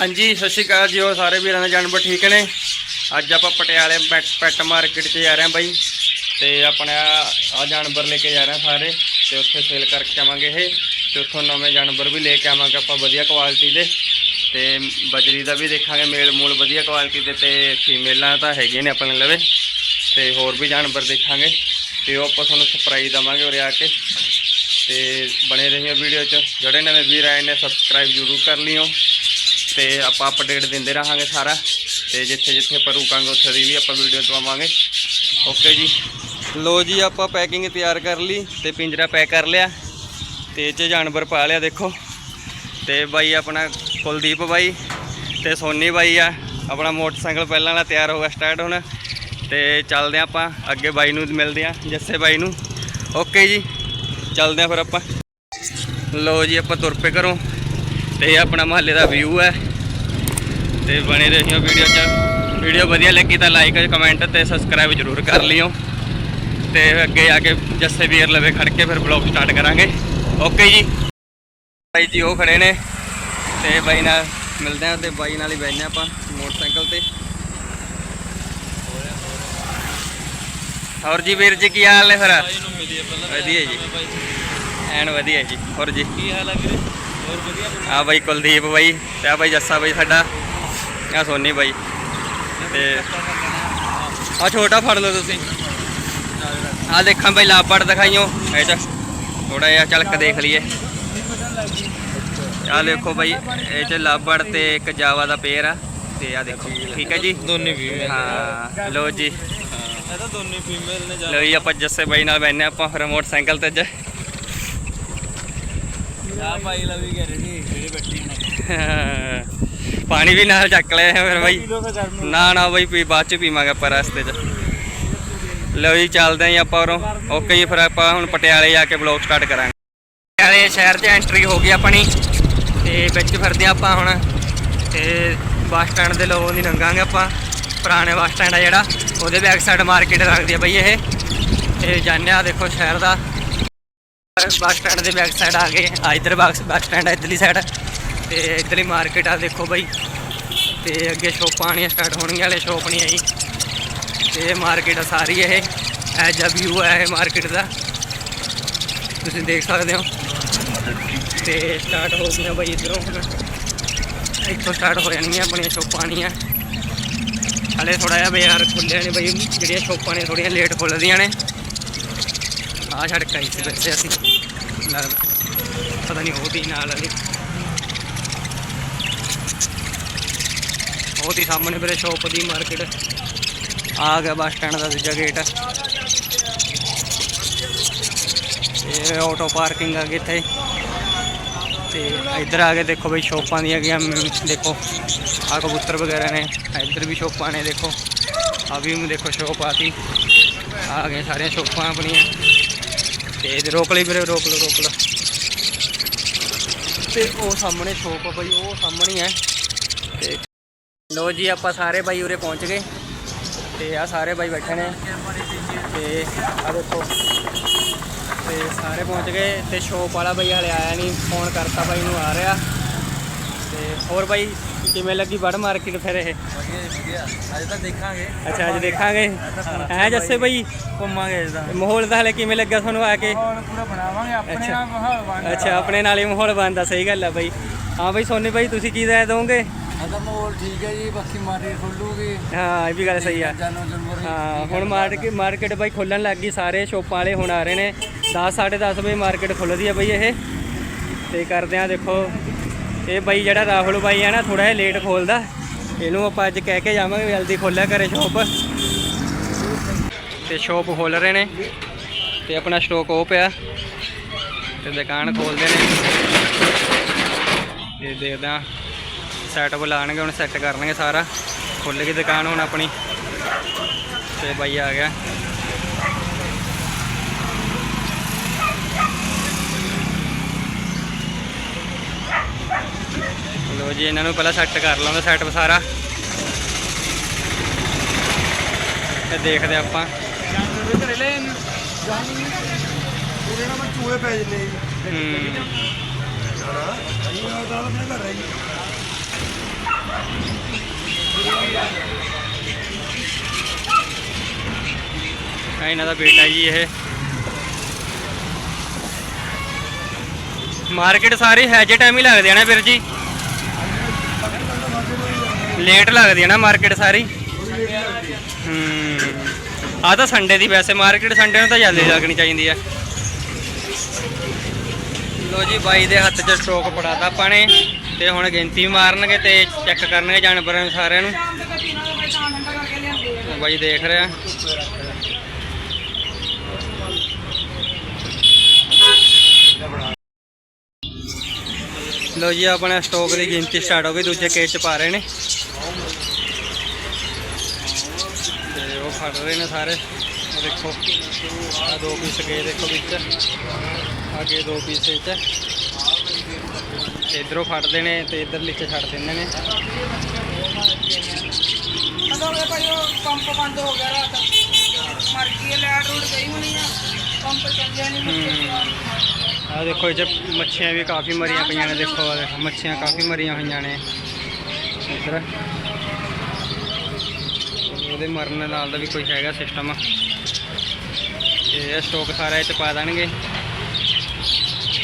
ਹਾਂਜੀ, ਸਤਿ ਸ਼੍ਰੀ ਅਕਾਲ ਜੀ ਉਹ ਸਾਰੇ ਵੀਰਾਂ ਦੇ ਜਾਨਵਰ ਠੀਕ ਨੇ? ਅੱਜ ਆਪਾਂ ਪਟਿਆਲੇ ਪੈਟ ਪੈਟ ਮਾਰਕੀਟ 'ਚ ਜਾ ਰਹੇ ਹਾਂ ਬਾਈ। ਤੇ ਆਪਣਾ ਆ ਜਾਨਵਰ ਲੈ ਕੇ ਜਾ ਰਹੇ ਹਾਂ ਸਾਰੇ, ਤੇ ਉੱਥੇ ਸੇਲ ਕਰਕੇ ਆਵਾਂਗੇ ਇਹ। ਤੇ ਉੱਥੋਂ ਨਵੇਂ ਜਾਨਵਰ ਵੀ ਲੈ ਕੇ ਆਵਾਂਗੇ ਆਪਾਂ ਵਧੀਆ ਕੁਆਲਿਟੀ ਦੇ। ਤੇ ਬਜਰੀ ਦਾ ਵੀ ਦੇਖਾਂਗੇ, ਮੇਲ ਮੂਲ ਵਧੀਆ ਕੁਆਲਿਟੀ ਦੇ ਤੇ ਫੀਮੇਲਾਂ ਤਾਂ ਹੈਗੀਆਂ ਨੇ ਆਪਣੇ ਲਵੇ। ਤੇ ਹੋਰ ਵੀ ਜਾਨਵਰ ਦੇਖਾਂਗੇ। ਤੇ ਉਹ ਆਪਾਂ ਤੁਹਾਨੂੰ ਸਰਪ੍ਰਾਈਜ਼ ਦਵਾਂਗੇ ਉਰੇ ਆ ਕੇ। ਤੇ ਬਣੇ ਰਹੀਓ ਵੀਡੀਓ 'ਚ। ਜਿਹੜੇ ਨਵੇਂ ਵੀਰ ਆਏ ਨੇ ਸਬਸਕ੍ਰਾਈਬ ਜ਼ਰੂਰ ਕਰ ਲਿਓ। ਤੇ ਆਪਾਂ ਅਪਡੇਟ ਦਿੰਦੇ ਰਹਾਂਗੇ ਸਾਰਾ। ਤੇ ਜਿੱਥੇ ਜਿੱਥੇ ਆਪਾਂ ਰੁਕਾਂਗੇ, ਉੱਥੇ ਦੀ ਵੀ ਆਪਾਂ ਵੀਡੀਓ ਦਵਾਵਾਂਗੇ। ਓਕੇ ਜੀ। ਲੋ ਜੀ, ਆਪਾਂ ਪੈਕਿੰਗ ਤਿਆਰ ਕਰ ਲਈ ਤੇ ਪਿੰਜਰਾ ਪੈਕ ਕਰ ਲਿਆ। ਤੇ ਇਹ 'ਚ ਜਾਨਵਰ ਪਾ ਲਿਆ, ਦੇਖੋ। ਤੇ ਬਾਈ ਆਪਣਾ ਕੁਲਦੀਪ ਬਾਈ ਤੇ ਸੋਨੀ ਬਾਈ ਆ। ਆਪਣਾ ਮੋਟਰਸਾਈਕਲ ਪਹਿਲਾਂ ਵਾਲਾ ਤਿਆਰ ਹੋ ਗਿਆ ਸਟਾਰਟ ਹੁਣ। ਤੇ ਚੱਲਦੇ ਹਾਂ ਆਪਾਂ। ਅੱਗੇ ਬਾਈ ਨੂੰ ਮਿਲਦੇ ਹਾਂ, ਜੱਸੇ ਬਾਈ ਨੂੰ। ਓਕੇ ਜੀ। ਚੱਲਦੇ ਹਾਂ ਫਿਰ ਆਪਾਂ। ਲੋ ਜੀ, ਆਪਾਂ ਤੁਰ ਪਏ ਘਰੋਂ। ਤੇ ਇਹ ਆਪਣਾ ਮਹੱਲੇ ਦਾ ਵਿਊ ਹੈ। ਤੇ ਬਣੇ ਰਹਿਓ ਵੀਡੀਓ 'ਚ। ਵੀਡੀਓ ਵਧੀਆ ਲੱਗੀ ਤਾਂ ਲਾਈਕ ਕਮੈਂਟ ਤੇ ਸਬਸਕ੍ਰਾਈਬ ਜ਼ਰੂਰ ਕਰ ਲਿਓ। ਤੇ ਅੱਗੇ ਆ ਕੇ ਜੱਸੇ ਵੀਰ ਲਵੇ ਖੜ ਕੇ ਫਿਰ ਬਲੌਗ ਸਟਾਰਟ ਕਰਾਂਗੇ। ਓਕੇ ਜੀ। ਬਾਈ ਜੀ ਉਹ ਖੜੇ ਨੇ। ਤੇ ਬਾਈ ਨਾਲ ਮਿਲਦੇ ਆ ਤੇ ਬਾਈ ਨਾਲ ਹੀ ਬੈਠਨੇ ਆਪਾਂ ਮੋਟਰਸਾਈਕਲ ਤੇ। ਹੋਰ ਜੀ ਵੀਰ ਜੀ ਕੀ ਹਾਲ ਨੇ ਫਿਰ? ਵਧੀਆ ਜੀ। ਐਨ ਵਧੀਆ ਜੀ। ਹੋਰ ਜੀ। ਕੀ ਹਾਲ ਹੈ ਵੀਰੇ? ਹੋਰ ਵਧੀਆ? ਆ ਬਾਈ ਕੁਲਦੀਪ ਬਾਈ ਤੇ ਆ ਬਾਈ ਜੱਸਾ ਬਾਈ ਸਾਡਾ। ਆ ਸੋਨੀ ਬਾਈ। ਤੇ ਆ ਛੋਟਾ ਫੜ ਲਓ ਤੁਸੀਂ। ਆ ਦੇਖਾਂ ਬਾਈ ਲਾਪੜ ਦਿਖਾਈਓ। ਇਹ ਚ ਥੋੜਾ ਜਿਹਾ ਝਲਕ ਦੇਖ ਲਈਏ। ਆ ਦੇਖੋ ਬਾਈ ਇਹ ਚ ਲਾਪੜ ਤੇ ਇੱਕ ਜਾਵਾ ਦਾ ਪੇਰ ਆ। ਤੇ ਆ ਦੇਖੋ ਠੀਕ ਹੈ ਜੀ? ਦੋਨੇ ਫੀਮੇਲ ਹਾਂ ਲੋ ਜੀ। ਇਹ ਤਾਂ ਦੋਨੇ ਫੀਮੇਲ ਨੇ ਜਾ ਲੋ ਜੀ ਆਪਾਂ ਜੱਸੇ ਬਾਈ ਨਾਲ ਬੈਠਨੇ ਆਪਾਂ ਫਿਰ ਮੋਟਰਸਾਈਕਲ ਤੇ ਅੱਜ ਆ ਭਾਈ ਲਾ ਵੀ ਕਹਿ ਰਹੇ ਸੀ ਜਿਹੜੇ ਬੱਟੀ ਨੇ। ਪਾਣੀ ਵੀ ਨਾਲ ਚੱਕ ਲਿਆ ਫਿਰ ਬਾਈ। ਨਾ ਨਾ ਬਈ ਪੀ ਬਾਅਦ ਚ ਪੀਵਾਂਗੇ ਆਪਾਂ ਰਸਤੇ 'ਚ। ਲਓ ਜੀ ਚੱਲਦੇ ਆਂ ਆਪਾਂ ਉਰੋਂ। ਓਕੇ ਜੀ ਫਿਰ ਆਪਾਂ ਹੁਣ ਪਟਿਆਲੇ ਜਾ ਕੇ ਬਲੌਗ ਸਟਾਰਟ ਕਰਾਂਗੇ। ਪਟਿਆਲੇ ਸ਼ਹਿਰ 'ਚ ਐਂਟਰੀ ਹੋ ਗਈ ਆਪਣੀ। ਤੇ ਵਿੱਚ ਫਿਰਦੇ ਆਂ ਆਪਾਂ ਹੁਣ। ਤੇ ਬੱਸ ਸਟੈਂਡ ਦੇ ਲੋਗੋਂ ਦੀ ਲੰਘਾਂਗੇ ਆਪਾਂ। ਪੁਰਾਣੇ ਬੱਸ ਸਟੈਂਡ ਆ ਜਿਹੜਾ ਉਹਦੇ ਬੈਕ ਸਾਈਡ ਮਾਰਕੀਟ ਲੱਗਦੀ ਆ ਬਈ ਇਹ। ਤੇ ਜਾਂਦੇ ਆ ਦੇਖੋ ਸ਼ਹਿਰ ਦਾ। ਬੱਸ ਸਟੈਂਡ ਦੇ ਬੈਕ ਸਾਈਡ ਆ ਗਏ। ਆ ਇਧਰ ਬੱਸ ਬੱਸ ਸਟੈਂਡ ਆ ਇਧਰਲੀ ਸਾਈਡ ਤੇ ਇਧਰਲੀ ਮਾਰਕੀਟ ਆ, ਦੇਖੋ ਬਾਈ। ਤੇ ਅੱਗੇ ਸ਼ੋਪਾਂ ਆਣੀਆਂ ਸਟਾਰਟ ਹੋਣਗੀਆਂ, ਹਲੇ ਸ਼ੋਪ ਨਹੀਂ ਆਈ। ਤੇ ਮਾਰਕੀਟ ਸਾਰੀ ਇਹ ਐ ਜਿਹਾ ਵਿਊ ਹੈ ਇਹ ਮਾਰਕੀਟ ਦਾ। ਤੁਸੀਂ ਦੇਖ ਸਕਦੇ ਹੋ। ਤੇ ਸਟਾਰਟ ਹੋ ਗਈਆਂ ਬਈ ਇਧਰੋਂ ਹੁਣ। ਇੱਥੋਂ ਸਟਾਰਟ ਹੋ ਜਾਣਗੀਆਂ ਆਪਣੀਆਂ ਸ਼ੋਪਾਂ ਆਣੀਆਂ ਹਲੇ ਥੋੜਾ ਜਿਹਾ ਬਾਜ਼ਾਰ ਖੁੱਲਿਆ ਨੇ ਬਈ, ਜਿਹੜੀਆਂ ਸ਼ੋਪਾਂ ਨੇ ਥੋੜੀਆਂ ਲੇਟ ਖੁੱਲਦੀਆਂ ਨੇ। ਆਹ ਸੜਕਾਂ ਆਈ ਸੀ ਵੈਸੇ ਅਸੀਂ। ਲੱਗਦਾ ਪਤਾ ਨਹੀਂ ਉਹਦੀ ਨਾਲ ਵਾਲੀ। ਉਹਦੀ ਸਾਹਮਣੇ ਮੇਰੇ ਸ਼ੋਪ ਦੀ ਮਾਰਕੀਟ। ਆ ਗਿਆ ਬੱਸ ਸਟੈਂਡ ਦਾ ਦੂਜਾ ਗੇਟ ਇਹ ਆਟੋ ਪਾਰਕਿੰਗ ਆ ਗਈ ਇੱਥੇ। ਤੇ ਇੱਧਰ ਆ ਕੇ ਦੇਖੋ ਬਈ ਸ਼ੋਪਾਂ ਦੀਆਂ ਗਿਆ ਦੇਖੋ, ਆ ਕਬੂਤਰ ਵਗੈਰਾ ਨੇ। ਇੱਧਰ ਵੀ ਸ਼ੋਪਾਂ ਨੇ ਦੇਖੋ। ਆ ਵੀ ਦੇਖੋ ਸ਼ੋਪ ਆਤੀ ਆ ਗਏ ਸਾਰੀਆਂ ਸ਼ੋਪਾਂ ਆਪਣੀਆਂ। ਤੇ ਰੋਕ ਲਈ ਵੀਰੇ, ਰੋਕ ਲਓ ਰੋਕ ਲਓ। ਤੇ ਉਹ ਸਾਹਮਣੇ ਸ਼ੋਪ ਆ ਬਈ, ਉਹ ਸਾਹਮਣੇ ਹੈ ਲੋ ਜੀ ਆਪਾਂ ਸਾਰੇ ਬਾਈ ਉਰੇ ਪਹੁੰਚ ਗਏ। ਤੇ ਆ ਸਾਰੇ ਬਾਈ ਬੈਠੇ ਨੇ। ਤੇ ਆ ਦੇਖੋ। ਤੇ ਸਾਰੇ ਪਹੁੰਚ ਗਏ। ਤੇ ਸ਼ੋਪ ਵਾਲਾ ਬਾਈ ਹਲੇ ਆਇਆ ਨਹੀਂ। ਫੋਨ ਕਰਤਾ ਬਾਈ ਨੂੰ ਆ ਰਿਹਾ। ਤੇ ਹੋਰ ਬਾਈ ਕਿਵੇਂ ਲੱਗੀ ਵੜ ਮਾਰਕੀਟ ਫਿਰ ਇਹ? ਅੱਜ ਤਾਂ ਦੇਖਾਂਗੇ। ਅੱਛਾ ਅੱਜ ਦੇਖਾਂਗੇ। ਐ ਜੱਸੇ ਬਾਈ ਘੁੰਮਾਂਗੇ ਅੱਜ ਤਾਂ। ਮਾਹੌਲ ਦਾ ਹਲੇ ਕਿਵੇਂ ਲੱਗਾ ਤੁਹਾਨੂੰ ਆ ਕੇ? ਹੁਣ ਪੂਰਾ ਬਣਾਵਾਂਗੇ ਆਪਣੇ ਅੱਛਾ। ਨਾਲ ਮਾਹੌਲ ਬਣਦਾ। ਅੱਛਾ ਆਪਣੇ ਨਾਲ ਹੀ ਮਾਹੌਲ ਬਣਦਾ। ਸਹੀ ਗੱਲ ਆ ਬਾਈ। ਹਾਂ ਬਾਈ ਸੋਨੀ ਬਾਈ ਤੁਸੀਂ ਕੀ ਰਾਏ ਦੋਗੇ? ਤਾਂ ਮਾਹੌਲ ਠੀਕ ਹੈ ਜੀ ਬਾਕੀ ਮਾਰਕੀਟ ਖੁੱਲੂਗੀ ਹਾਂ ਇਹ ਵੀ ਗੱਲ ਸਹੀ ਆ। ਹਾਂ ਹੁਣ ਮਾਰਕੀਟ ਮਾਰਕੀਟ ਬਾਈ ਖੁੱਲਣ ਲੱਗ ਗਈ ਸਾਰੇ ਸ਼ੋਪਾਂ ਵਾਲੇ ਹੁਣ ਆ ਰਹੇ ਨੇ। 10 10:30 ਵਜੇ ਮਾਰਕੀਟ ਖੁੱਲਦੀ ਆ ਬਾਈ ਇਹ। ਤੇ ਕਰਦੇ ਆ ਦੇਖੋ ਇਹ ਬਾਈ ਜਿਹੜਾ ਰਾਹੁਲ ਬਾਈ ਆ ਨਾ ਥੋੜਾ ਜਿਹਾ ਲੇਟ ਖੋਲਦਾ। ਇਹਨੂੰ ਆਪਾਂ ਅੱਜ ਕਹਿ ਕੇ ਜਾਵਾਂਗੇ ਜਲਦੀ ਖੋਲਿਆ ਕਰੇ ਸ਼ੋਪ ਤੇ ਸ਼ੋਪ ਖੋਲ ਰਹੇ ਨੇ। ਤੇ ਆਪਣਾ ਸਟਾਕ ਉਹ ਪਿਆ। ਤੇ ਦੁਕਾਨ ਖੋਲਦੇ ਨੇ। ਤੇ ਦੇਖਦਾ ਸੈਟ ਬੁਲਾਣਗੇ ਹੁਣ ਸੈੱਟ ਕਰਨਗੇ ਸਾਰਾ। ਖੁੱਲ ਗਈ ਦੁਕਾਨ ਹੁਣ ਆਪਣੀ। ਤੇ ਬਾਈ ਆ ਗਿਆ। ਲੋ ਜੀ, ਇਹਨਾਂ ਨੂੰ ਪਹਿਲਾਂ ਸੈੱਟ ਕਰ ਲਾਉਂਦੇ ਸੈਟ ਸਾਰਾ। ਤੇ ਦੇਖਦੇ ਆਪਾਂ ਘਰੇ ਲੈ ਪੂਰੇ ਨਾਲ ਮੈਂ ਚੂਹੇ ਪੈ ਜੰਨੇ ਹੂੰ ਅਸੀਂ ਆਪਣੇ ਘਰ ਹੈ। ਇਹਨਾਂ ਦਾ ਬੇਟਾ ਜੀ ਇਹ। ਮਾਰਕੀਟ ਸਾਰੀ ਹੈਜੇ ਟਾਈਮ ਹੀ ਲੱਗਦੀ ਆ ਵੀਰ ਜੀ। ਲੇਟ ਲੱਗਦੀ ਆ ਨਾ ਮਾਰਕੀਟ ਸਾਰੀ। ਹੂੰ। ਆ ਤਾਂ ਸੰਡੇ ਦੀ ਵੈਸੇ ਮਾਰਕੀਟ ਸੰਡੇ ਨੂੰ ਤਾਂ ਜਲਦੀ ਲੱਗਣੀ ਚਾਹੀਦੀ ਆ। ਲੋ ਜੀ ਬਾਈ ਦੇ ਹੱਥ 'ਚ ਸਟੋਕ ਪੜਾਤਾ ਪਾਣੇ ਤੇ ਹੁਣ ਗਿਣਤੀ ਮਾਰਨਗੇ ਤੇ ਚੈੱਕ ਕਰਨਗੇ ਜਾਨਵਰਾਂ ਨੂੰ ਸਾਰਿਆਂ ਨੂੰ। ਬਾਈ ਦੇਖ ਰਿਹਾ। ਲੋ ਜੀ ਆਪਣਾ ਸਟੋਕ ਦੀ ਗਿਣਤੀ ਸਟਾਰਟ ਹੋ ਗਈ ਦੂਜੇ ਕੇਸ 'ਚ ਪਾ ਰਹੇ ਨੇ। ਤੇ ਉਹ ਫੜ ਰਹੇ ਨੇ ਸਾਰੇ। ਉਹ ਦੇਖੋ ਆ ਦੋ ਪੀਸ ਗਏ ਦੇਖੋ ਵਿੱਚ। ਅੱਗੇ ਦੋ ਪੀਸ ਵਿੱਚ। ਤੇ ਇਧਰੋਂ ਫੜਦੇ ਨੇ ਤੇ ਇਧਰ ਲਿਖੇ ਛੱਡ ਦਿੰਦੇ ਨੇ। ਅਦੋਂ ਇਹ ਭਾਈ ਉਹ ਪੰਪ ਬੰਦ ਹੋ ਗਿਆ ਰਾਤ ਮਰ ਗਈ ਲੈਟ ਰੂਟ ਗਈ ਹੋਣੀ ਆ। ਪੰਪ ਚੱਲਿਆ ਨਹੀਂ ਮੁੱਕੇ ਆ ਦੇਖੋ ਇਹ ਮੱਛੀਆਂ ਵੀ ਕਾਫੀ ਮਰੀਆਂ ਪਈਆਂ ਨੇ ਦੇਖੋ ਮੱਛੀਆਂ ਕਾਫੀ ਮਰੀਆਂ ਹੋਈਆਂ ਨੇ। ਇੱਧਰ। ਉਹਦੇ ਮਰਨ ਨਾਲ ਦਾ ਵੀ ਕੋਈ ਹੈਗਾ ਸਿਸਟਮ ਇਹ ਸਟੋਕ ਸਾਰਾ ਇਹ 'ਚ ਪਾ ਦੇਣਗੇ।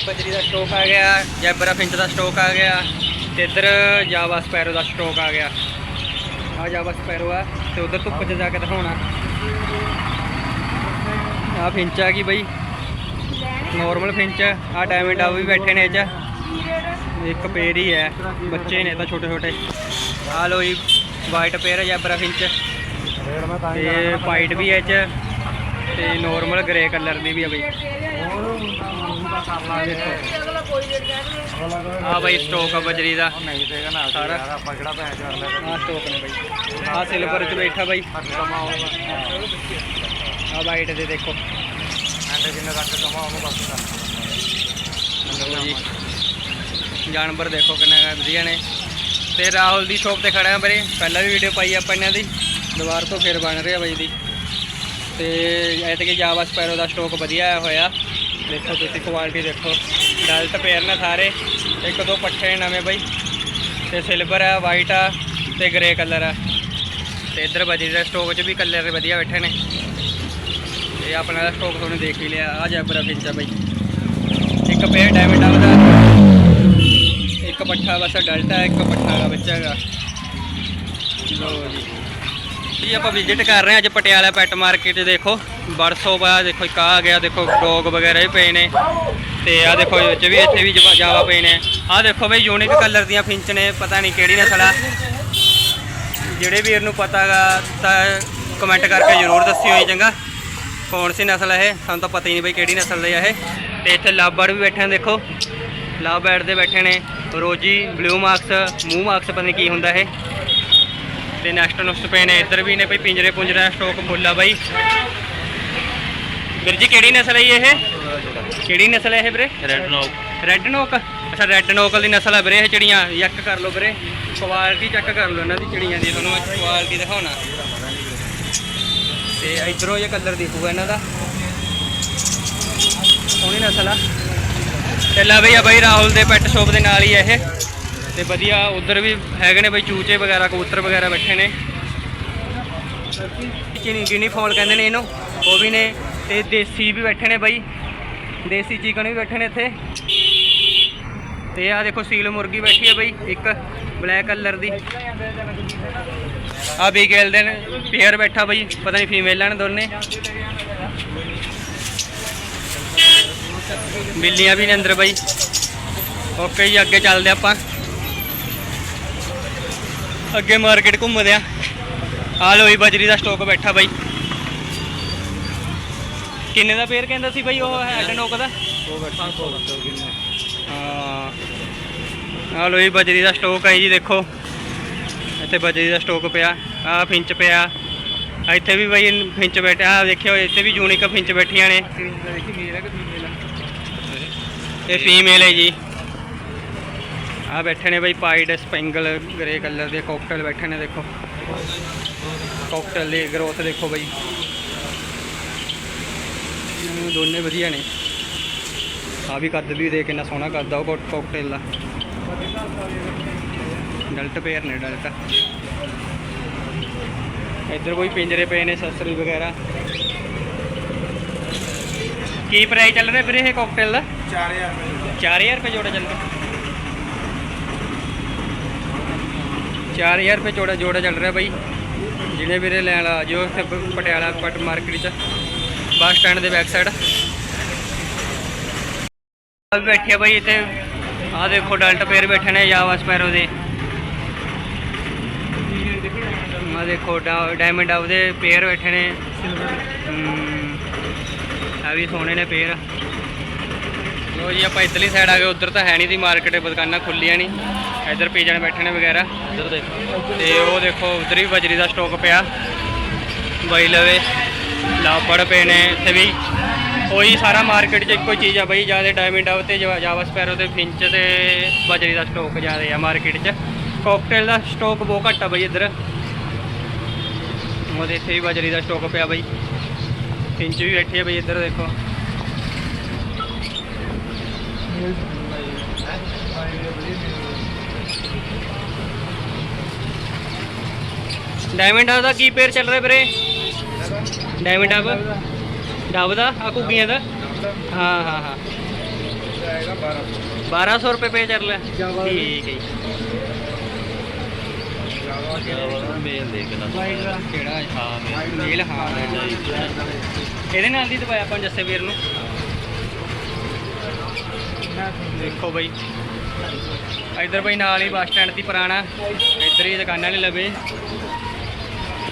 ਬਜਰੀ ਦਾ ਸਟੋਕ ਆ ਗਿਆ, ਜੈਬਰਾ ਫਿੰਚ ਦਾ ਸਟੋਕ ਆ ਗਿਆ ਤੇ ਇੱਧਰ ਜਾਵਾ ਸਪੈਰੋ ਦਾ ਸਟੋਕ ਆ ਗਿਆ। ਆ ਜਾਵਾ ਸਪੈਰੋ ਆ ਤੇ ਉਧਰ ਧੁੱਪ 'ਚ ਜਾ ਕੇ ਦਿਖਾਉਣਾ। ਆ ਫਿੰਚ ਆ ਗਈ ਬਈ। ਨਾਰਮਲ ਫਿੰਚ ਆ ਡਾਇਮੰਡ ਆ ਵੀ ਬੈਠੇ ਨੇ ਇਹ ਚ। ਇੱਕ ਪੇਰ ਹੀ ਹੈ ਬੱਚੇ ਨੇ ਤਾਂ ਛੋਟੇ ਛੋਟੇ। ਆ ਲੋ ਜੀ ਵਾਈਟ ਪੇਰ ਹੈ ਜੈਬਰਾ ਫਿੰਚ ਤੇ ਵਾਈਟ ਵੀ ਹੈ ਇਹ ਚ ਤੇ ਨਾਰਮਲ ਗ੍ਰੇ ਕਲਰ ਦੀ ਵੀ ਆ ਬਈ। ਅਗਲਾ ਕੋਈ ਰੇਟ ਕਹਿ ਆ ਬਈ ਸਟੋਕ ਆ ਬਜਰੀ ਦਾ। ਨਹੀਂ ਦੇਗਾ ਨਾ ਸਾਰਾ। ਆਪਾਂ ਕਿਹੜਾ ਪੈਸੇ ਚਾਰ ਲੈ ਆ ਸਟੋਕ ਨੇ ਬਈ। ਆ ਸਿਲਵਰ ਚ ਬੈਠਾ ਬਈ। ਆ। ਵਾਈਟ ਦੇ ਦੇਖੋ। ਐਂਡ ਜਿੰਨੇ ਤੱਕ ਕਮਾ ਉਹਨੂੰ ਬਸ ਕਰ। ਲਓ ਜੀ। ਜਾਨਵਰ ਦੇਖੋ ਕਿੰਨਾ ਵਧੀਆ ਨੇ। ਤੇ ਰਾਹੁਲ ਦੀ ਸ਼ੋਪ ਤੇ ਖੜਾ ਹਾਂ ਬਰੇ ਪਹਿਲਾਂ ਵੀ ਵੀਡੀਓ ਪਾਈ ਆਪਾਂ ਇਹਨਾਂ ਦੀ। ਦੁਬਾਰਾ ਤੋਂ ਫੇਰ ਬਣ ਰਿਹਾ ਬਾਈ ਦੀ। ਤੇ ਐਤਕੀ ਜਾਵਾ ਸਪੈਰੋ ਦਾ ਸਟਾਕ ਵਧੀਆ ਆਇਆ ਹੋਇਆ। ਦੇਖੋ ਤੁਸੀਂ ਕੁਆਲਿਟੀ ਦੇਖੋ। ਡਲਟ ਪੇਅਰ ਨੇ ਸਾਰੇ, ਇੱਕ ਦੋ ਪੱਠੇ ਨੇ ਨਵੇਂ ਬਾਈ। ਤੇ ਸਿਲਵਰ ਆ ਵਾਈਟ ਆ, ਤੇ ਗ੍ਰੇ ਕਲਰ ਆ। ਤੇ ਇੱਧਰ ਬਜੀ ਦਾ ਸਟਾਕ 'ਚ ਵੀ ਕਲਰ ਵਧੀਆ ਬੈਠੇ ਨੇ। ਤੇ ਆਪਣਾ ਦਾ ਸਟਾਕ ਤੁਹਾਨੂੰ ਦੇਖ ਹੀ ਲਿਆ। ਆ ਜੈਬਰਾ ਫਿੰਚ ਆ ਬਾਈ। ਇੱਕ ਪੇਅਰ ਡਾਇਮੰਡ ਆ ਇੱਕ ਪੱਠਾ ਬਸ ਡਲਟ ਡਲਟਾ ਇੱਕ ਪੱਠਾ ਦਾ ਬੱਚਾ ਹੈਗਾ। ਲੋ ਜੀ। ਜੀ, ਆਪਾਂ ਵਿਜ਼ਿਟ ਕਰ ਰਹੇ ਹਾਂ ਅੱਜ ਪਟਿਆਲਾ ਪੈਟ ਮਾਰਕੀਟ ਦੇਖੋ ਬਰਸੋ ਆ ਦੇਖੋ ਇੱਕ ਆ ਗਿਆ, ਦੇਖੋ ਡੋਗ ਵਗੈਰਾ ਵੀ ਪਏ ਨੇ। ਤੇ ਆ ਦੇਖੋ ਵਿੱਚ ਵੀ ਇੱਥੇ ਵੀ ਜਵਾ- ਜਾਵਾ ਪਏ ਨੇ। ਆ ਦੇਖੋ ਬਈ ਯੂਨਿਕ ਕਲਰ ਦੀਆਂ ਫਿੰਚ ਨੇ, ਪਤਾ ਨਹੀਂ ਕਿਹੜੀ ਨਸਲ ਆ ਜਿਹੜੇ ਵੀਰ ਨੂੰ ਪਤਾਗਾ ਤਾਂ ਕਮੈਂਟ ਕਰਕੇ ਜ਼ਰੂਰ ਦੱਸਿਓ ਜੀ, ਚੰਗਾ। ਕੌਣ ਸੀ ਨਸਲ ਹੈ ਇਹ? ਸਾਨੂੰ ਤਾਂ ਪਤਾ ਹੀ ਨਹੀਂ ਬਈ ਕਿਹੜੀ ਨਸਲ ਦੇ ਆ ਇਹ। ਤੇ ਇੱਥੇ ਲਾਬੜ ਵੀ ਬੈਠੇ ਨੇ, ਦੇਖੋ। ਲਵ ਬੈਡ ਦੇ ਬੈਠੇ ਨੇ। ਰੋਜੀ ਬਲੂ ਮਾਰਕਸ ਮੂੰਹ ਮਾਰਕਸ ਪਤਾ ਨਹੀਂ ਕੀ ਹੁੰਦਾ ਇਹ। ਤੇ ਨੈਕਸਟ ਨੁਕਸ ਪਏ ਨੇ ਇੱਧਰ ਵੀ ਨੇ ਬਈ ਪਿੰਜਰੇ ਪੁੰਜਰੇ ਸਟਾਕ ਫੁੱਲ ਆ ਬਾਈ। ਵੀਰ ਜੀ ਕਿਹੜੀ ਨਸਲ ਹੈ ਇਹ? ਕਿਹੜੀ ਨਸਲ ਹੈ ਇਹ ਵੀਰੇ? ਰੈਡ ਨੋਕ ਰੈੱਡ ਨੋਕ ਅੱਛਾ ਰੈੱਡ ਨੋਕਲ ਦੀ ਨਸਲ ਹੈ ਵੀਰੇ ਇਹ ਚਿੜੀਆਂ ਯੱਕ ਕਰ ਲਓ ਵੀਰੇ। ਕੁਆਲਿਟੀ ਚੈੱਕ ਕਰ ਲਓ ਇਹਨਾਂ ਦੀ ਚਿੜੀਆਂ ਦੀ ਤੁਹਾਨੂੰ ਕੁਆਲਿਟੀ ਦਿਖਾਉਣਾ। ਤੇ ਇਧਰੋਂ ਇਹ ਕਲਰ ਦਿਖੂਗਾ ਇਹਨਾਂ ਦਾ। ਸੋਹਣੀ ਨਸਲ ਆ। ਤੇ ਲੈ ਬਈ ਆ ਬਈ ਰਾਹੁਲ ਦੇ ਪੈਟ ਸ਼ੋਪ ਦੇ ਨਾਲ ਹੀ ਆ ਇਹ। ਤੇ ਵਧੀਆ, ਉਧਰ ਵੀ ਹੈਗੇ ਨੇ ਬਈ ਚੂਚੇ ਵਗੈਰਾ, ਕਬੂਤਰ ਵਗੈਰਾ ਬੈਠੇ ਨੇ। ਕਿਨੀ ਗਿਨੀ ਫੌਲ ਕਹਿੰਦੇ ਨੇ ਇਹਨੂੰ, ਉਹ ਵੀ ਨੇ, ਤੇ ਦੇਸੀ ਵੀ ਬੈਠੇ ਨੇ ਬਈ। ਦੇਸੀ ਚਿਕਨ ਵੀ ਬੈਠੇ ਨੇ ਇੱਥੇ। ਤੇ ਆ ਦੇਖੋ, ਸੀਲ ਮੁਰਗੀ ਬੈਠੀ ਹੈ ਬਈ, ਇੱਕ ਬਲੈਕ ਕਲਰ ਦੀ। ਆ ਬੀਗੇਲ ਦੇ ਨੇ ਪੇਅਰ ਬੈਠਾ ਬਈ, ਪਤਾ ਨਹੀਂ ਫੀਮੇਲਾਂ ਨੇ ਦੋਨੇ। ਬਿੱਲੀਆਂ ਵੀ ਨੇ ਅੰਦਰ ਬਈ। ਓਕੇ ਜੀ, ਅੱਗੇ ਚੱਲਦੇ ਆਪਾਂ। ਅੱਗੇ ਮਾਰਕੀਟ ਘੁੰਮਦੇ ਆ ਆ ਲੋ ਜੀ ਬਜਰੀ ਦਾ ਸਟਾਕ ਬੈਠਾ ਬਾਈ। ਕਿੰਨੇ ਦਾ ਪੇਅਰ ਕਹਿੰਦਾ ਸੀ ਬਾਈ ਉਹ ਹੈਡ ਨੋਕ ਦਾ? ਹਾਂ। ਆ ਲੋ ਜੀ ਬਜਰੀ ਦਾ ਸਟਾਕ ਹੈ ਜੀ ਦੇਖੋ। ਇੱਥੇ ਬਜਰੀ ਦਾ ਸਟਾਕ ਪਿਆ ਆ ਫਿੰਚ ਪਿਆ। ਇੱਥੇ ਵੀ ਬਾਈ ਫਿੰਚ ਬੈਠਾ ਆ ਦੇਖਿਓ ਇੱਥੇ ਵੀ ਯੂਨਿਕ ਫਿੰਚ ਬੈਠੀਆਂ ਨੇ। ਇਹ ਫੀਮੇਲ ਹੈ ਜੀ। ਆ ਬੈਠੇ ਨੇ ਬਾਈ ਪਾਈਡ ਸਪੈਂਗਲ ਗ੍ਰੇ ਕਲਰ ਦੇ ਕਾਕਟੇਲ ਬੈਠੇ ਨੇ ਦੇਖੋ। ਕਾਕਟੇਲ ਦੀ ਗਰੋਥ ਦੇਖੋ ਬਾਈ। ਦੋਨੇ ਵਧੀਆ ਨੇ। ਆ ਵੀ ਕੱਦ ਵੀ ਦੇ ਕਿੰਨਾ ਸੋਹਣਾ ਕਰਦਾ ਉਹ ਕਾਕਟੇਲ ਦਾ। ਡਲਟ ਪੇਅਰ ਨੇ ਡਲਟ। ਇੱਧਰ ਕੋਈ ਪਿੰਜਰੇ ਪਏ ਨੇ ਸਸਰੀ ਵਗੈਰਾ। ਕੀ ਪ੍ਰਾਈਸ ਚੱਲ ਰਿਹਾ ਵੀਰੇ ਇਹ ਕਾਕਟੇਲ ਦਾ? 4000 ਰੁਪਏ। 4000 ਰੁਪਏ ਜੋੜਾ ਚੱਲ ਰਿਹਾ 4000 ਰੁਪਏ ਜੋੜਾ ਜੋੜਾ ਚੱਲ ਰਿਹਾ ਬਾਈ। ਜਿਹਨੇ ਵੀਰੇ ਲੈਣ ਆ ਜਿਓ ਇੱਥੇ ਪਟਿਆਲਾ ਪਟ ਮਾਰਕੀਟ ਚ, ਬੱਸ ਸਟੈਂਡ ਦੇ ਬੈਕ ਸਾਈਡ ਆ ਬੈਠੇ ਆ ਬਾਈ ਇੱਥੇ। ਆ ਦੇਖੋ ਡਾਲਟ ਪੇਰ ਬੈਠੇ ਨੇ ਜਾਵਾ ਸਪੈਰੋ ਦੇ। ਆ ਦੇਖੋ ਡਾਇਮੰਡ ਆਫ ਦੇ ਪੇਅਰ ਬੈਠੇ ਨੇ। ਆ ਵੀ ਸੋਹਣੇ ਨੇ ਪੇਰ ਲੋ ਜੀ ਆਪਾਂ ਇਧਰਲੀ ਸਾਈਡ ਆ ਗਏ ਉਧਰ ਤਾਂ ਹੈ ਨਹੀਂ ਦੀ ਮਾਰਕੀਟ ਦੁਕਾਨਾਂ ਖੁੱਲੀਆਂ ਨਹੀਂ। ਇੱਧਰ ਪੀਜਣ ਬੈਠੇ ਨੇ ਵਗੈਰਾ। ਉਧਰ ਦੇਖੋ। ਤੇ ਉਹ ਦੇਖੋ ਉਧਰ ਵੀ ਬਜਰੀ ਦਾ ਸਟਾਕ ਪਿਆ। ਬਾਈ ਲਵੇ ਲਾਪੜ ਪਏ ਨੇ ਇੱਥੇ ਵੀ। ਉਹੀ ਸਾਰਾ ਮਾਰਕੀਟ 'ਚ ਇੱਕੋ ਚੀਜ਼ ਆ ਬਈ ਜ਼ਿਆਦਾ ਡਾਇਮੰਡ ਆਵ ਤੇ ਜਾਵਾ ਸਪੈਰੋ ਤੇ ਫਿੰਚ ਤੇ ਬਜਰੀ ਦਾ ਸਟਾਕ ਜ਼ਿਆਦਾ ਆ ਮਾਰਕੀਟ 'ਚ। ਕਾਕਟੇਲ ਦਾ ਸਟਾਕ ਬਹੁਤ ਘੱਟ ਆ ਬਈ ਇੱਧਰ। ਉਹਦੇ ਇੱਥੇ ਵੀ ਬਜਰੀ ਦਾ ਸਟਾਕ ਪਿਆ ਬਈ। ਫਿੰਚ ਵੀ ਬੈਠੀ ਆ ਬਈ ਇੱਧਰ ਦੇਖੋ। ਡਾਇਮੰਡ ਆਫ ਦਾ ਕੀ ਪੇਰ ਚੱਲ ਰਿਹਾ ਵੀਰੇ? ਡਾਇਮੰਡ ਆਫ ਡਬ ਦਾ? ਆ ਕੁੱਗੀਆਂ ਦਾ? ਹਾਂ ਹਾਂ ਹਾਂ। ਜਾਏਗਾ 1200 1200 ਰੁਪਏ ਪੇ ਚੱਲ ਰਿਹਾ। ਠੀਕ ਹੈ ਜੀ। ਮੇਲ ਦੇ ਕੇ ਕਿਹੜਾ ਹਾਂ ਮੇਲ ਹਾਂ ਇਹਦੇ ਨਾਲ ਦੀ ਦਵਾਇਆ ਆਪਾਂ ਜੱਸੇ ਵੀਰ ਨੂੰ। ਦੇਖੋ ਬਈ। ਇਧਰ ਬਈ ਨਾਲ ਹੀ ਬੱਸ ਸਟੈਂਡ ਦੀ ਪੁਰਾਣਾ। ਇੱਧਰ ਹੀ ਦੁਕਾਨਾਂ ਨੇ ਲਵੇ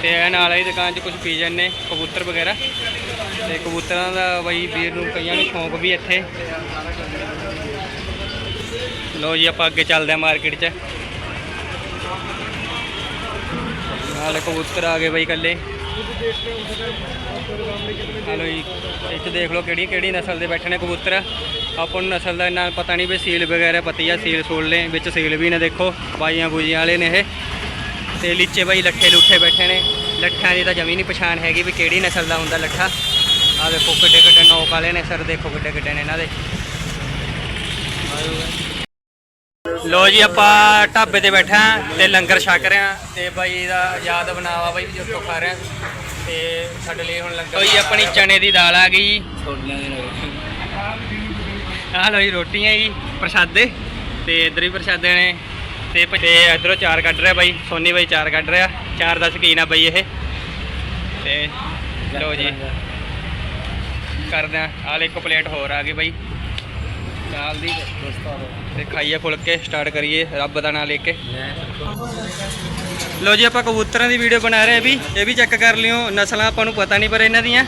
ਤੇ ਇਹ ਨਾਲ ਹੀ ਦੁਕਾਨ 'ਚ ਕੁਝ ਪੀਜਨ ਨੇ ਕਬੂਤਰ ਵਗੈਰਾ। ਤੇ ਕਬੂਤਰਾਂ ਦਾ ਬਈ ਵੀਰ ਨੂੰ ਕਈਆਂ ਨੂੰ ਸ਼ੌਂਕ ਵੀ ਇੱਥੇ। ਲੋ ਜੀ, ਆਪਾਂ ਅੱਗੇ ਚੱਲਦੇ ਆ ਮਾਰਕੀਟ 'ਚ। ਨਾਲ ਕਬੂਤਰ ਆ ਗਏ ਬਈ ਕੱਲੇ ਹਲੋ ਜੀ, ਇੱਥੇ ਦੇਖ ਲਓ ਕਿਹੜੀ ਕਿਹੜੀ ਨਸਲ ਦੇ ਬੈਠੇ ਨੇ ਕਬੂਤਰ। ਆਪਾਂ ਨੂੰ ਨਸਲ ਦਾ ਇੰਨਾ ਪਤਾ ਨਹੀਂ ਵੀ ਸੀਲ ਵਗੈਰਾ ਪਤੀ ਆ, ਸੀਲ ਸੂਲ ਨੇ, ਵਿੱਚ ਸੀਲ ਵੀ ਨੇ ਦੇਖੋ, ਬਾਈਆਂ ਬੂਜੀਆਂ ਵਾਲੇ ਨੇ ਇਹ। ਤੇ ਲੀਚੇ ਬਾਈ ਲੱਠੇ ਲੁੱਠੇ ਬੈਠੇ ਨੇ। ਲੱਠਾਂ ਦੀ ਤਾਂ ਜਮੀ ਨਹੀਂ ਪਛਾਣ ਹੈਗੀ ਵੀ ਕਿਹੜੀ ਨਸਲ ਦਾ ਹੁੰਦਾ ਲੱਠਾ। ਆ ਦੇਖੋ ਕਿੱਡੇ ਕਿੱਡੇ ਨੋਕ ਵਾਲੇ ਨੇ, ਸਰ ਦੇਖੋ ਕਿੱਡੇ ਕਿੱਡੇ ਨੇ ਇਹਨਾਂ ਦੇ। ਲੋ ਜੀ ਆਪਾਂ ਢਾਬੇ ਤੇ ਬੈਠਾ ਤੇ ਲੰਗਰ ਛਕ ਰਹੇ ਹਾਂ ਤੇ ਬਾਈ ਦਾ ਯਾਦ ਬਣਾਵਾ ਬਾਈ ਵੀ ਉੱਥੋਂ ਖਾ ਰਹੇ ਤੇ ਸਾਡੇ ਲਈ ਹੁਣ ਲੰਗਰ ਜੀ ਆਪਣੀ ਚਨੇ ਦੀ ਦਾਲ ਆ ਗਈ। ਛੋਟੀਆਂ ਦੇ ਨਾਲ ਆਹ ਲੋ ਜੀ ਰੋਟੀਆਂ ਜੀ ਪ੍ਰਸ਼ਾਦੇ ਤੇ ਇਧਰ ਵੀ ਪ੍ਰਸ਼ਾਦੇ ਨੇ ਤੇ ਤੇ ਇਧਰੋਂ ਚਾਰ ਕੱਢ ਰਿਹਾ ਬਾਈ ਸੋਨੀ ਬਾਈ ਚਾਰ ਕੱਢ ਰਿਹਾ ਚਾਰ ਦਾ ਸ਼ਕੀਨ ਆ ਬਾਈ ਇਹ। ਤੇ ਲੋ ਜੀ ਕਰਦੇ ਆ ਆਲੇ ਇੱਕ ਪਲੇਟ ਹੋਰ ਆ ਗਈ ਬਾਈ। ਦਾਲ ਦੀ ਦੋਸਤਾਂ ਤੇ ਖਾਈਏ ਫੁਲਕੇ ਸਟਾਰਟ ਕਰੀਏ, ਰੱਬ ਦਾ ਨਾਮ ਲੈ ਕੇ। ਲੋ ਜੀ, ਆਪਾਂ ਕਬੂਤਰਾਂ ਦੀ ਵੀਡੀਓ ਬਣਾ ਰਹੇ ਆ ਵੀ, ਇਹ ਵੀ ਚੈੱਕ ਕਰ ਲਿਓ, ਨਸਲਾਂ ਆਪਾਂ ਨੂੰ ਪਤਾ ਨਹੀਂ ਪਰ ਇਹਨਾਂ ਦੀਆਂ।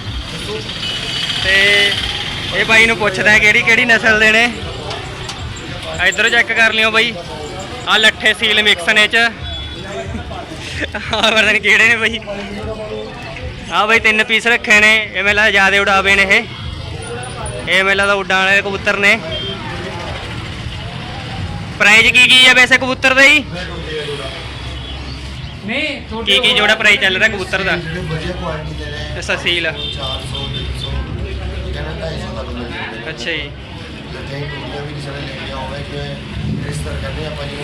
ਤੇ ਇਹ ਬਾਈ ਨੂੰ ਪੁੱਛਦਾ ਕਿਹੜੀ ਕਿਹੜੀ ਨਸਲ ਦੇ ਨੇ। ਇਧਰੋਂ ਚੈੱਕ ਕਰ ਲਿਓ ਬਾਈ। ਆ ਲੱਠੇ ਸੀਲ ਮਿਕਸ ਨੇ ਚ। ਆ ਪਤਾ ਨਹੀਂ ਕਿਹੜੇ ਨੇ ਬਾਈ। ਆ ਬਾਈ ਤਿੰਨ ਪੀਸ ਰੱਖੇ ਨੇ, ਇਹ ਮੇਲਾ ਜਿਆਦੇ ਉਡਾਵੇ ਨੇ ਇਹ। ਇਹ ਮੇਲਾ ਦਾ ਉਡਾਣ ਵਾਲੇ ਕਬੂਤਰ ਨੇ। ਪ੍ਰਾਈਜ਼ ਕੀ ਕੀ ਹੈ ਵੈਸੇ ਕਬੂਤਰ ਦਾ ਜੀ? ਨਹੀਂ ਕੀ ਕੀ ਜੋੜਾ ਪ੍ਰਾਈਜ਼ ਚੱਲ ਰਿਹਾ ਕਬੂਤਰ ਦਾ? ਜਿਹੜੇ ਵਧੀਆ ਕੁਆਲਿਟੀ ਦੇ ਰਹੇ ਤੇ ਸਸੀਲ 400 300 ਕਹਿੰਦਾ 250 ਤੱਕ ਮਿਲ ਜਾਂਦੇ ਅੱਛਾ ਜੀ। ਤੇ ਕਈ ਟੁੱਟੀਆਂ ਵੀ ਕਿਸੇ ਨੇ ਲੈਣੀਆਂ ਹੋਵੇ ਕਿ ਇਸ ਤਰ੍ਹਾਂ ਕਹਿੰਦੇ ਆਪਾਂ ਜੀ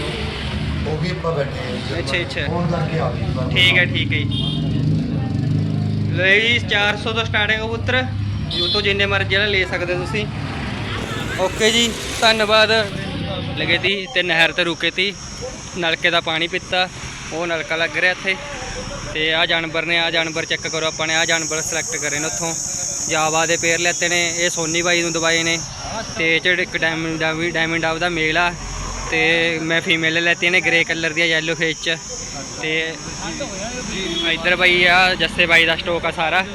ਉਹ ਵੀ ਆਪਾਂ ਬੈਠੇ ਹਾਂ ਜੀ। ਅੱਛਾ, ਅੱਛਾ। ਫੋਨ ਕਰਕੇ ਆ ਗਈ ਬਾਰ ਠੀਕ ਹੈ ਠੀਕ ਹੈ ਜੀ। ਲੈ ਜੀ 400 ਤੋਂ ਸਟਾਰਟਿੰਗ ਕਬੂਤਰ। ਜੋ ਤੋਂ ਜਿੰਨੇ ਮਰਜ਼ੀ ਵਾਲੇ ਲੈ ਸਕਦੇ ਤੁਸੀਂ। ਓਕੇ ਜੀ ਧੰਨਵਾਦ। ਲਗੇ ਤੀ ਤੇ ਨਹਿਰ ਤੇ ਰੁਕੇ ਤੀ। ਨਲਕੇ ਦਾ ਪਾਣੀ ਪੀਤਾ, ਉਹ ਨਲਕਾ ਲੱਗ ਰਿਹਾ ਇੱਥੇ। ਤੇ ਆ ਜਾਨਵਰ ਨੇ ਆ ਜਾਨਵਰ ਚੈੱਕ ਕਰੋ ਆਪਾਂ ਨੇ ਆ ਜਾਨਵਰ ਸਿਲੈਕਟ ਕਰੇ ਨੇ ਉੱਥੋਂ। ਜਾਵਾ ਦੇ ਪੇਰ ਲੈਤੇ ਨੇ, ਇਹ ਸੋਨੀ ਬਾਈ ਨੂੰ ਦਵਾਏ ਨੇ। ਤੇ ਇਹ 'ਚ ਇੱਕ ਡਾਇਮੰਡ ਦਾ ਵੀ ਡਾਇਮੰਡ ਆਫ ਦਾ ਮੇਲ ਆ। ਤੇ ਮੈਂ ਫੀਮੇਲ ਲੈਤੀਆਂ ਨੇ ਗ੍ਰੇ ਕਲਰ ਦੀਆਂ ਯੈਲੋ ਫੇਸ 'ਚ। ਤੇ ਇੱਧਰ ਬਾਈ ਆ, ਜੱਸੇ ਬਾਈ ਦਾ ਸਟੋਕ ਆ ਸਾਰਾ।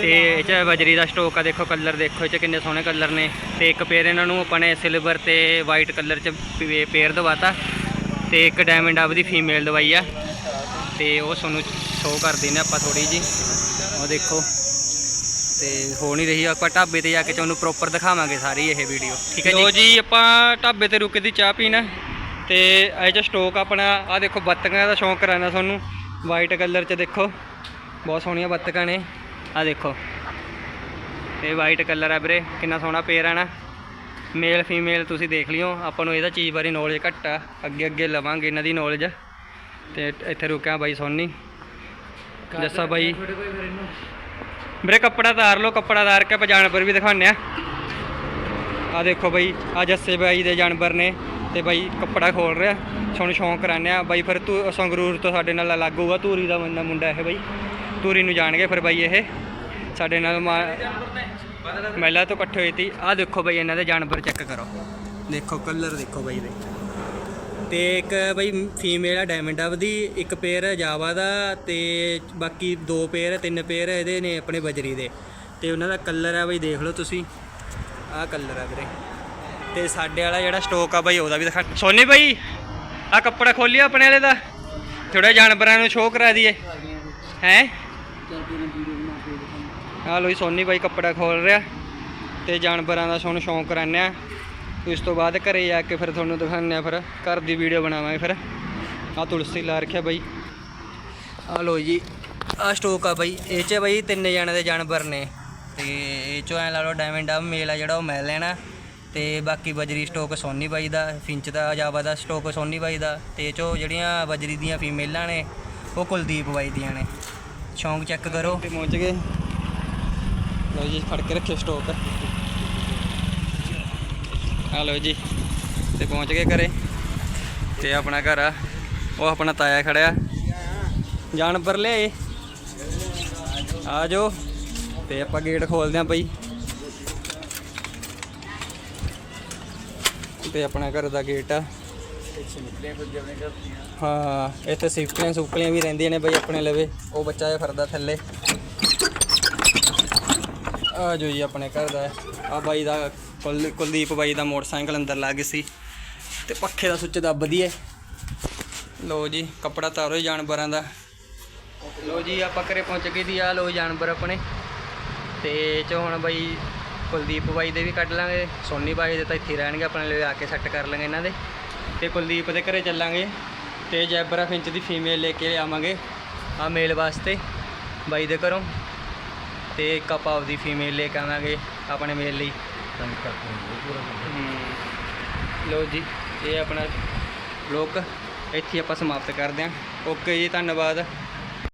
ਤੇ ਇਹ 'ਚ ਬਜਰੀ ਦਾ ਸਟੋਕ ਆ, ਦੇਖੋ ਕਲਰ ਦੇਖੋ ਇਹ 'ਚ ਕਿੰਨੇ ਸੋਹਣੇ ਕਲਰ ਨੇ। ਤੇ ਇੱਕ ਪੇਰ ਇਹਨਾਂ ਨੂੰ ਆਪਾਂ ਨੇ ਸਿਲਵਰ ਤੇ ਵਾਈਟ ਕਲਰ 'ਚ ਪੇ- ਪੇਰ ਦਵਾਤਾ। ਤੇ ਇੱਕ ਡਾਇਮੰਡ ਆਫ ਦੀ ਫੀਮੇਲ ਦਵਾਈ ਆ। ਤੇ ਉਹ ਤੁਹਾਨੂੰ ਸ਼ੋਅ ਕਰ ਦਿੰਦੇ ਆਪਾਂ ਥੋੜੀ ਜੀ ਉਹ ਦੇਖੋ। ਤੇ ਹੋ ਨਹੀਂ ਰਹੀ, ਆਪਾਂ ਢਾਬੇ ਤੇ ਜਾ ਕੇ ਤੁਹਾਨੂੰ ਪ੍ਰੋਪਰ ਦਿਖਾਵਾਂਗੇ ਸਾਰੀ ਇਹ ਵੀਡੀਓ ਠੀਕ ਹੈ ਜੀ? ਲੋ ਜੀ, ਆਪਾਂ ਢਾਬੇ ਤੇ ਰੁਕੇ ਦੀ ਚਾਹ ਪੀਣਾ। ਤੇ ਇਹ ਚ ਸਟੋਕ ਆਪਣਾ ਆ ਦੇਖੋ ਬੱਤਕਾਂ ਦਾ ਸ਼ੌਂਕ ਕਰਾਣਾ ਤੁਹਾਨੂੰ। ਵਾਈਟ ਕਲਰ ਚ ਦੇਖੋ ਬਹੁਤ ਸੋਹਣੀਆਂ ਬੱਤਕਾਂ ਨੇ। ਆ ਦੇਖੋ। ਇਹ ਵਾਈਟ ਕਲਰ ਆ ਵੀਰੇ ਕਿੰਨਾ ਸੋਹਣਾ ਪੇਰ ਆ ਨਾ। ਮੇਲ ਫੀਮੇਲ ਤੁਸੀਂ ਦੇਖ ਲਿਓ ਆਪਾਂ ਨੂੰ ਇਹਦਾ ਚੀਜ਼ ਬਾਰੇ ਨੌਲੇਜ ਘੱਟ ਆ। ਅੱਗੇ ਅੱਗੇ ਲਵਾਂਗੇ ਇਹਨਾਂ ਦੀ ਨੌਲੇਜ ਤੇ ਇੱਥੇ ਰੁਕਿਆ ਬਾਈ ਸੋਨੀ। ਜੱਸਾ ਬਾਈ। ਵੀਰੇ ਕੱਪੜਾ ਤਾਰ ਲਓ ਕੱਪੜਾ ਤਾਰ ਕੇ ਆਪਾਂ ਜਾਨਵਰ ਵੀ ਦਿਖਾਉਂਦੇ ਆ। ਆ ਦੇਖੋ ਬਾਈ ਆ ਜੱਸੇ ਬਾਈ ਦੇ ਜਾਨਵਰ ਨੇ। ਤੇ ਬਾਈ ਕੱਪੜਾ ਖੋਲ ਰਿਹਾ ਛੋਣ ਸ਼ੌਂਕ ਕਰਾਨੇ ਆ। ਬਾਈ ਫਿਰ ਤੂੰ, ਸੰਗਰੂਰ ਤੋਂ ਸਾਡੇ ਨਾਲ ਅਲੱਗ ਹੋਊਗਾ, ਧੂਰੀ ਦਾ ਮੁੰਡਾ ਮੁੰਡਾ ਇਹ ਬਾਈ। ਧੂਰੀ ਨੂੰ ਜਾਣਗੇ ਫਿਰ ਬਾਈ ਇਹ। ਸਾਡੇ ਨਾਲ ਮਹਿਲਾ ਤੋਂ ਇਕੱਠੇ ਹੋਏ ਸੀ ਆ ਦੇਖੋ ਬਾਈ ਇਹਨਾਂ ਦੇ ਜਾਨਵਰ ਚੈੱਕ ਕਰੋ। ਦੇਖੋ ਕਲਰ ਦੇਖੋ ਬਾਈ ਦੇ। ਤੇ ਇੱਕ ਬਾਈ ਫੀਮੇਲ ਆ ਡਾਇਮੰਡ ਆਫ ਦੀ ਇੱਕ ਪੇਅਰ ਜਾਵਾ ਦਾ ਤੇ ਬਾਕੀ ਦੋ ਪੇਅਰ ਤਿੰਨ ਪੇਅਰ ਇਹਦੇ ਨੇ ਆਪਣੇ ਬਜਰੀ ਦੇ। ਤੇ ਉਹਨਾਂ ਦਾ ਕਲਰ ਆ ਬਾਈ ਦੇਖ ਲਓ ਤੁਸੀਂ। ਆਹ ਕਲਰ ਆ ਵੀਰੇ। ਤੇ ਸਾਡੇ ਵਾਲਾ ਜਿਹੜਾ ਸਟੋਕ ਆ ਬਾਈ, ਉਹਦਾ ਵੀ ਦਿਖਾ। ਸੋਨੀ ਬਾਈ ਆ ਕੱਪੜਾ ਖੋਲਿਆ ਆਪਣੇ ਵਾਲੇ ਦਾ। ਥੋੜਾ ਜਾਨਵਰਾਂ ਨੂੰ ਸ਼ੋਅ ਕਰਾ ਦਈਏ। ਹੈ? ਆ ਲੋ ਜੀ, ਸੋਨੀ ਬਾਈ ਕੱਪੜਾ ਖੋਲ ਰਿਹਾ। ਤੇ ਜਾਨਵਰਾਂ ਦਾ ਸਾਨੂੰ ਸ਼ੌਂਕ ਕਰਾਉਂਦੇ ਆ ਉਸ ਤੋਂ ਬਾਅਦ ਘਰੇ ਜਾ ਕੇ ਫਿਰ ਤੁਹਾਨੂੰ ਦਿਖਾਉਂਦੇ ਆ ਫਿਰ। ਘਰ ਦੀ ਵੀਡੀਓ ਬਣਾਵਾਂਗੇ ਫਿਰ। ਆ ਤੁਲਸੀ ਲਾ ਰੱਖਿਆ ਬਾਈ। ਆ ਲੋ ਜੀ ਆ ਸਟੋਕ ਆ ਬਾਈ। ਇਹ ਚ ਬਾਈ ਤਿੰਨ ਜਣੇ ਦੇ ਜਾਨਵਰ ਨੇ। ਤੇ ਇਹ ਚੋਂ ਐ ਲਾ ਲਓ ਡਾਇਮੰਡ ਆ, ਮੇਲ ਆ ਜਿਹੜਾ ਉਹ ਮੈਂ ਲੈਣਾ ਤੇ ਬਾਕੀ ਬਜਰੀ ਸਟੋਕ ਸੋਨੀ ਬਾਈ ਦਾ, ਫਿੰਚ ਦਾ, ਜਾਵਾ ਦਾ ਸਟੋਕ ਸੋਨੀ ਬਾਈ ਦਾ ਤੇ ਇਹ ਚੋਂ ਜਿਹੜੀਆਂ ਬਜਰੀ ਦੀਆਂ ਫੀਮੇਲਾਂ ਨੇ, ਉਹ ਕੁਲਦੀਪ ਬਾਈ ਦੀਆਂ ਨੇ। ਸ਼ੌਂਕ ਚੈੱਕ ਕਰੋ। ਤੇ ਪਹੁੰਚ ਗਏ। ਲਓ ਜੀ, ਫੜ ਕੇ ਰੱਖਿਓ ਸਟੋਕ। ਆ ਲਓ ਜੀ, ਤੇ ਪਹੁੰਚ ਗਏ ਘਰੇ। ਤੇ ਆਪਣਾ ਘਰ ਆ, ਉਹ ਆਪਣਾ ਤਾਇਆ ਖੜਿਆ। ਜਾਨਵਰ ਲਿਆਏ। ਆ ਜਾਓ। ਤੇ ਆਪਾਂ ਗੇਟ ਖੋਲਦੇ ਆਂ ਬਈ। ਤੇ ਆਪਣਾ ਘਰ ਦਾ ਗੇਟ ਆ। ਹਾਂ, ਇੱਥੇ ਸਿਫਟੀਆਂ ਸੁਪਲੀਆਂ ਵੀ ਰਹਿੰਦੀਆਂ ਨੇ ਬਈ ਆਪਣੇ ਲਵੇ। ਉਹ ਬੱਚਾ ਜਿਹਾ ਫਰਦਾ ਥੱਲੇ। ਆ ਜੋ ਜੀ ਆਪਣੇ ਘਰ ਦਾ। ਆ ਬਾਈ ਦਾ ਕੁਲ- ਕੁਲਦੀਪ ਬਾਈ ਦਾ ਮੋਟਰਸਾਈਕਲ ਅੰਦਰ ਲੱਗ ਸੀ। ਤੇ ਪੱਖੇ ਦਾ ਸੁੱਚ ਦੱਬ ਦਈਏ ਲੋ ਜੀ, ਕੱਪੜਾ ਤਾਰੋ ਜੀ ਜਾਨਵਰਾਂ ਦਾ। ਲੋ ਜੀ, ਆਪਾਂ ਘਰੇ ਪਹੁੰਚ ਗਏ ਦੀ ਆ ਲੋ ਜਾਨਵਰ ਆਪਣੇ। ਤੇ ਚ ਹੁਣ ਬਾਈ ਕੁਲਦੀਪ ਬਾਈ ਦੇ ਵੀ ਕੱਢ ਲਾਂਗੇ ਸੋਨੀ ਬਾਈ ਦੇ ਤਾਂ ਇੱਥੇ ਰਹਿਣਗੇ ਆਪਣੇ ਲਈ ਆ ਕੇ ਸੈੱਟ ਕਰ ਲਾਂਗੇ ਇਹਨਾਂ ਦੇ। ਤੇ ਕੁਲਦੀਪ ਦੇ ਘਰੇ ਚੱਲਾਂਗੇ ਤੇ ਜੈਬਰਾ ਫਿੰਚ ਦੀ ਫੀਮੇਲ ਲੈ ਕੇ ਆਵਾਂਗੇ ਆ ਮੇਲ ਵਾਸਤੇ ਬਾਈ ਦੇ ਘਰੋਂ। ਤੇ ਇੱਕ ਆਪਾਂ ਆਪਦੀ ਫੀਮੇਲ ਲੈ ਕੇ ਆਵਾਂਗੇ ਆਪਣੇ ਮੇਲ ਲਈ। ਲਓ ਜੀ ਇਹ ਆਪਣਾ ਲੋਕ ਇੱਥੇ ਆਪਾਂ ਸਮਾਪਤ ਕਰਦੇ ਹਾਂ। ਓਕੇ ਜੀ ਧੰਨਵਾਦ।